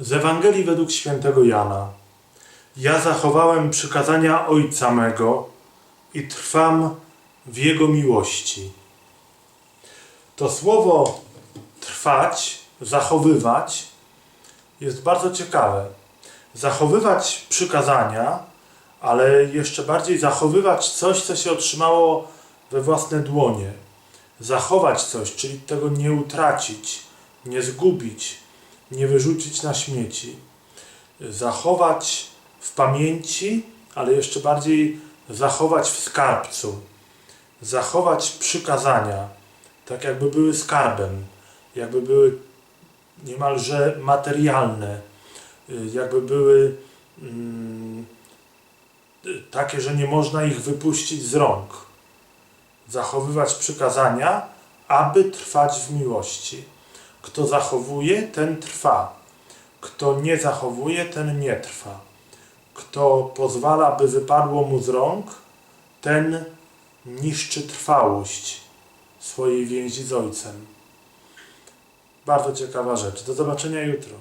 Z Ewangelii według świętego Jana. Ja zachowałem przykazania Ojca mego i trwam w Jego miłości. To słowo trwać, zachowywać jest bardzo ciekawe. Zachowywać przykazania, ale jeszcze bardziej zachowywać coś, co się otrzymało we własne dłonie. Zachować coś, czyli tego nie utracić, nie zgubić, nie wyrzucić na śmieci. Zachować w pamięci, ale jeszcze bardziej zachować w skarbcu. Zachować przykazania, tak jakby były skarbem, jakby były niemalże materialne, jakby były mm, takie, że nie można ich wypuścić z rąk. Zachowywać przykazania, aby trwać w miłości. Kto zachowuje, ten trwa. Kto nie zachowuje, ten nie trwa. Kto pozwala, by wypadło mu z rąk, ten niszczy trwałość swojej więzi z Ojcem. Bardzo ciekawa rzecz. Do zobaczenia jutro.